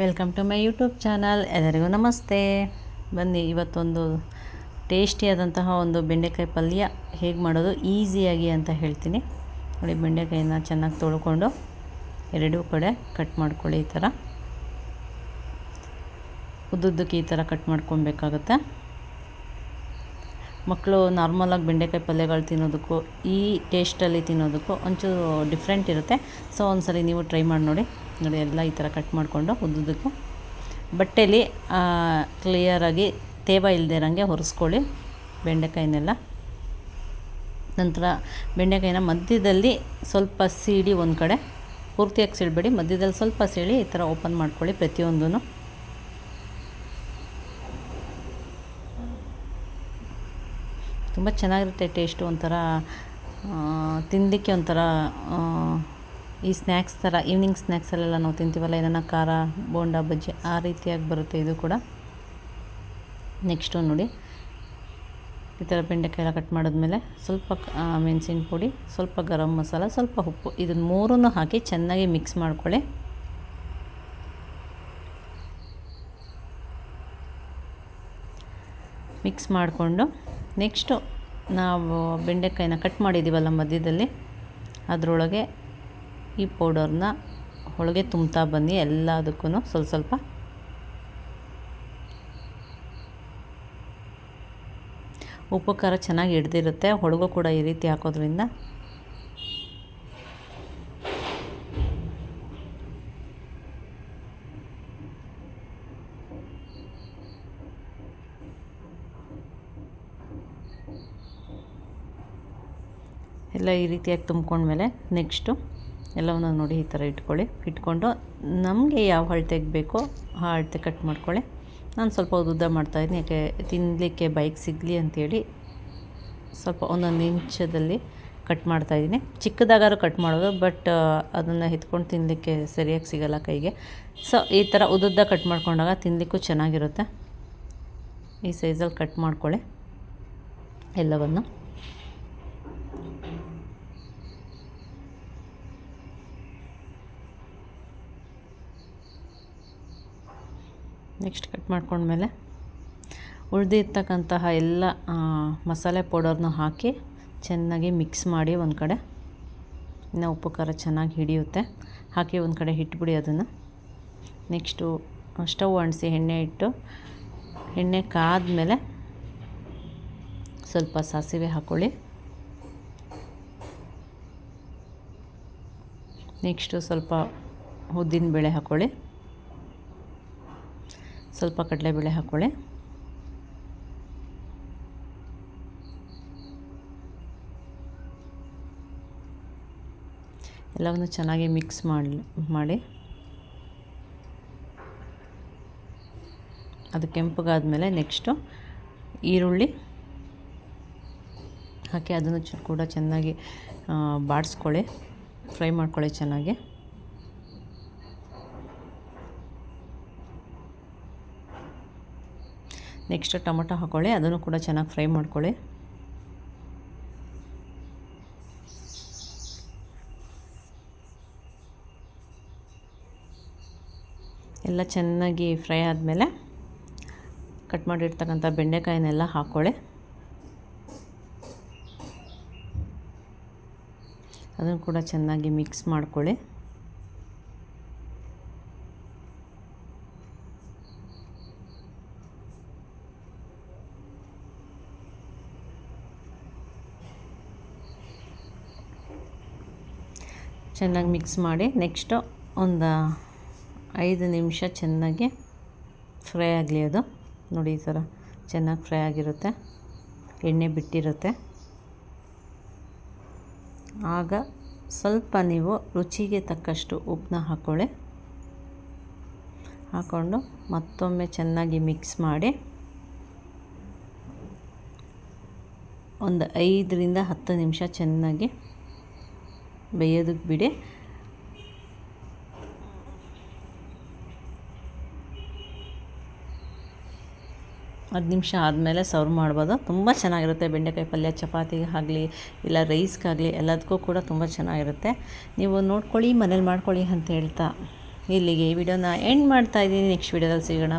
Welcome to my YouTube channel. ಎಲ್ಲರಿಗೂ ನಮಸ್ತೆ. ಬನ್ನಿ, ಇವತ್ತೊಂದು ಟೇಸ್ಟಿಯಾದಂತಹ ಒಂದು ಬೆಂಡೆಕಾಯಿ ಪಲ್ಯ ಹೇಗೆ ಮಾಡೋದು ಈಸಿಯಾಗಿ ಅಂತ ಹೇಳ್ತೀನಿ. ನೋಡಿ, ಬೆಂಡೆಕಾಯಿನ ಚೆನ್ನಾಗಿ ತೊಳ್ಕೊಂಡು ಎರಡೂ ಕಡೆ ಕಟ್ ಮಾಡ್ಕೊಳ್ಳಿ ಈ ಥರ. ಉದ್ದುದ್ದಕ್ಕೆ ಈ ಥರ ಕಟ್ ಮಾಡ್ಕೊಬೇಕಾಗತ್ತೆ. ಮಕ್ಕಳು ನಾರ್ಮಲಾಗಿ ಬೆಂಡೆಕಾಯಿ ಪಲ್ಯಗಳು ತಿನ್ನೋದಕ್ಕೂ, ಈ ಟೇಸ್ಟಲ್ಲಿ ತಿನ್ನೋದಕ್ಕೂ ಒಂಚೂರು ಡಿಫ್ರೆಂಟ್ ಇರುತ್ತೆ. ಸೊ ಒಂದ್ಸರಿ ನೀವು ಟ್ರೈ ಮಾಡಿ ನೋಡಿ. ನೋಡಿ, ಎಲ್ಲ ಈ ಥರ ಕಟ್ ಮಾಡಿಕೊಂಡು ಉದ್ದುದಕ್ಕೆ ಬಟ್ಟೆಯಲ್ಲಿ ಕ್ಲಿಯರಾಗಿ ತೇವ ಇಲ್ಲದೆ ಇರೋಂಗೆ ಒರೆಸ್ಕೊಳ್ಳಿ ಬೆಂಡೆಕಾಯಿನೆಲ್ಲ. ನಂತರ ಬೆಂಡೆಕಾಯಿನ ಮಧ್ಯದಲ್ಲಿ ಸ್ವಲ್ಪ ಸೀಡಿ ಒಂದು ಕಡೆ ಪೂರ್ತಿಯಾಗಿ ಸೀಳ್ಬೇಡಿ ಮಧ್ಯದಲ್ಲಿ ಸ್ವಲ್ಪ ಸೀಳಿ ಈ ಥರ ಓಪನ್ ಮಾಡ್ಕೊಳ್ಳಿ ಪ್ರತಿಯೊಂದೂ ತುಂಬ ಚೆನ್ನಾಗಿರುತ್ತೆ ಟೇಸ್ಟು ಒಂಥರ ತಿನ್ನಲಿಕ್ಕೆ ಒಂಥರ ಈ ಸ್ನ್ಯಾಕ್ಸ್ ಥರ ಈವ್ನಿಂಗ್ ಸ್ನ್ಯಾಕ್ಸಲ್ಲೆಲ್ಲ ನಾವು ತಿಂತೀವಲ್ಲ, ಇದನ್ನು ಖಾರ, ಬೋಂಡ, ಬಜ್ಜಿ, ಆ ರೀತಿಯಾಗಿ ಬರುತ್ತೆ ಇದು ಕೂಡ. ನೆಕ್ಸ್ಟು ನೋಡಿ. ಈ ಥರ ಬೆಂಡೆಕಾಯಿ ಎಲ್ಲ ಕಟ್ ಮಾಡಿದ್ಮೇಲೆ ಸ್ವಲ್ಪ ಮೆಣಸಿನ ಪುಡಿ, ಸ್ವಲ್ಪ ಗರಂ ಮಸಾಲ, ಸ್ವಲ್ಪ ಉಪ್ಪು. ಇದನ್ನು ಮೂರನ್ನು ಹಾಕಿ ಚೆನ್ನಾಗಿ ಮಿಕ್ಸ್ ಮಾಡ್ಕೊಳ್ಳಿ. ಮಿಕ್ಸ್ ಮಾಡಿಕೊಂಡು ನೆಕ್ಸ್ಟು ನಾವು ಬೆಂಡೆಕಾಯಿನ ಕಟ್ ಮಾಡಿದ್ದೀವಲ್ಲ ಮಧ್ಯದಲ್ಲಿ, ಅದರೊಳಗೆ ಈ ಪೌಡರ್ನ ಒಳಗೆ ತುಂಬ್ತಾ ಬನ್ನಿ ಎಲ್ಲದಕ್ಕೂ ಸ್ವಲ್ಪ ಸ್ವಲ್ಪ. ಉಪ್ಪು ಖಾರ ಚೆನ್ನಾಗಿ ಹಿಡ್ದಿರುತ್ತೆ ಹೊಳಗು ಕೂಡ ಈ ರೀತಿ ಹಾಕೋದ್ರಿಂದ. ಎಲ್ಲ ಈ ರೀತಿಯಾಗಿ ತುಂಬ್ಕೊಂಡ್ಮೇಲೆ ನೆಕ್ಸ್ಟು ಎಲ್ಲವನ್ನು ನೋಡಿ ಈ ಥರ ಇಟ್ಕೊಳ್ಳಿ. ಇಟ್ಕೊಂಡು ನಮಗೆ ಯಾವ ಅಳತೆಗೆ ಬೇಕೋ ಆ ಅಳತೆ ಕಟ್ ಮಾಡ್ಕೊಳ್ಳಿ. ನಾನು ಸ್ವಲ್ಪ ಉದ್ದ ಮಾಡ್ತಾಯಿದ್ದೀನಿ ಯಾಕೆ ತಿನ್ನಲಿಕ್ಕೆ ಬೈಕ್ ಸಿಗಲಿ ಅಂಥೇಳಿ ಸ್ವಲ್ಪ ಒಂದೊಂದು ಇಂಚದಲ್ಲಿ ಕಟ್ ಮಾಡ್ತಾಯಿದ್ದೀನಿ ಚಿಕ್ಕದಾಗಾರು ಕಟ್ ಮಾಡೋದು ಬಟ್ ಅದನ್ನು ಎತ್ಕೊಂಡು ತಿನ್ನಲಿಕ್ಕೆ ಸರಿಯಾಗಿ ಸಿಗಲ್ಲ ಕೈಗೆ. ಸೊ ಈ ಥರ ಉದ್ದುದ್ದ ಕಟ್ ಮಾಡ್ಕೊಂಡಾಗ ತಿನ್ನಲಿಕ್ಕೂ ಚೆನ್ನಾಗಿರುತ್ತೆ. ಈ ಸೈಜಲ್ಲಿ ಕಟ್ ಮಾಡ್ಕೊಳ್ಳಿ ಎಲ್ಲವನ್ನು. ನೆಕ್ಸ್ಟ್ ಕಟ್ ಮಾಡ್ಕೊಂಡ್ಮೇಲೆ ಉಳಿದಿರ್ತಕ್ಕಂತಹ ಎಲ್ಲ ಮಸಾಲೆ ಪೌಡರ್ನ ಹಾಕಿ ಚೆನ್ನಾಗಿ ಮಿಕ್ಸ್ ಮಾಡಿ ಒಂದು ಕಡೆ. ಇನ್ನು ಉಪ್ಪು ಖಾರ ಚೆನ್ನಾಗಿ ಹಿಡಿಯುತ್ತೆ. ಹಾಕಿ ಒಂದು ಕಡೆ ಇಟ್ಬಿಡಿ ಅದನ್ನು. ನೆಕ್ಸ್ಟು ಸ್ಟವ್ ಅಂಟಿಸಿ ಎಣ್ಣೆ ಇಟ್ಟು, ಎಣ್ಣೆ ಕಾದ್ಮೇಲೆ ಸ್ವಲ್ಪ ಸಾಸಿವೆ ಹಾಕ್ಕೊಳ್ಳಿ ನೆಕ್ಸ್ಟು ಸ್ವಲ್ಪ ಉದ್ದಿನ ಬೇಳೆ ಹಾಕ್ಕೊಳ್ಳಿ ಸ್ವಲ್ಪ ಕಡಲೆಬೇಳೆ ಹಾಕ್ಕೊಳ್ಳಿ ಎಲ್ಲವನ್ನು ಚೆನ್ನಾಗಿ ಮಿಕ್ಸ್ ಮಾಡಿ ಮಾಡಿ. ಅದು ಕೆಂಪಗಾದ್ಮೇಲೆ ನೆಕ್ಸ್ಟು ಈರುಳ್ಳಿ ಹಾಕಿ ಅದನ್ನು ಕೂಡ ಚೆನ್ನಾಗಿ ಬಾಡಿಸ್ಕೊಳ್ಳಿ. ಫ್ರೈ ಮಾಡ್ಕೊಳ್ಳಿ ಚೆನ್ನಾಗಿ. ನೆಕ್ಸ್ಟ್ ಟೊಮೊಟೊ ಹಾಕ್ಕೊಳ್ಳಿ ಅದನ್ನು ಕೂಡ ಚೆನ್ನಾಗಿ ಫ್ರೈ ಮಾಡ್ಕೊಳ್ಳಿ. ಎಲ್ಲ ಚೆನ್ನಾಗಿ ಫ್ರೈ ಆದಮೇಲೆ ಕಟ್ ಮಾಡಿರ್ತಕ್ಕಂಥ ಬೆಂಡೆಕಾಯಿನೆಲ್ಲ ಹಾಕ್ಕೊಳ್ಳಿ ಅದನ್ನು ಕೂಡ ಚೆನ್ನಾಗಿ ಮಿಕ್ಸ್ ಮಾಡ್ಕೊಳ್ಳಿ. ಚೆನ್ನಾಗಿ ಮಿಕ್ಸ್ ಮಾಡಿ ನೆಕ್ಸ್ಟು ಒಂದು ಐದು ನಿಮಿಷ ಚೆನ್ನಾಗಿ ಫ್ರೈ ಆಗಲಿ ಅದು. ನೋಡಿ ಈ ಥರ ಚೆನ್ನಾಗಿ ಫ್ರೈ ಆಗಿರುತ್ತೆ. ಎಣ್ಣೆ ಬಿಟ್ಟಿರುತ್ತೆ. ಆಗ ಸ್ವಲ್ಪ ನೀವು ರುಚಿಗೆ ತಕ್ಕಷ್ಟು ಉಪ್ಪನ್ನ ಹಾಕ್ಕೊಳ್ಳಿ ಹಾಕ್ಕೊಂಡು ಮತ್ತೊಮ್ಮೆ ಚೆನ್ನಾಗಿ ಮಿಕ್ಸ್ ಮಾಡಿ ಒಂದು ಐದರಿಂದ ಹತ್ತು ನಿಮಿಷ ಚೆನ್ನಾಗಿ ಬೇಯೋದಕ್ಕೆ ಬಿಡಿ. ಹತ್ತು ನಿಮಿಷ ಆದಮೇಲೆ ಸರ್ವ್ ಮಾಡ್ಬೋದು. ತುಂಬ ಚೆನ್ನಾಗಿರುತ್ತೆ ಬೆಂಡೆಕಾಯಿ ಪಲ್ಯ ಚಪಾತಿಗೆ ಆಗಲಿ, ಇಲ್ಲ ರೈಸ್ಗಾಗಲಿ ಎಲ್ಲದಕ್ಕೂ ಕೂಡ ತುಂಬ ಚೆನ್ನಾಗಿರುತ್ತೆ. ನೀವು ನೋಡ್ಕೊಳ್ಳಿ, ಮನೇಲಿ ಮಾಡ್ಕೊಳ್ಳಿ ಅಂತ ಹೇಳ್ತಾ ಇಲ್ಲಿಗೆ ಈ ವಿಡಿಯೋನ ಎಂಡ್ ಮಾಡ್ತಾ ಇದ್ದೀನಿ. ನೆಕ್ಸ್ಟ್ ವಿಡಿಯೋದಲ್ಲಿ ಸಿಗೋಣ.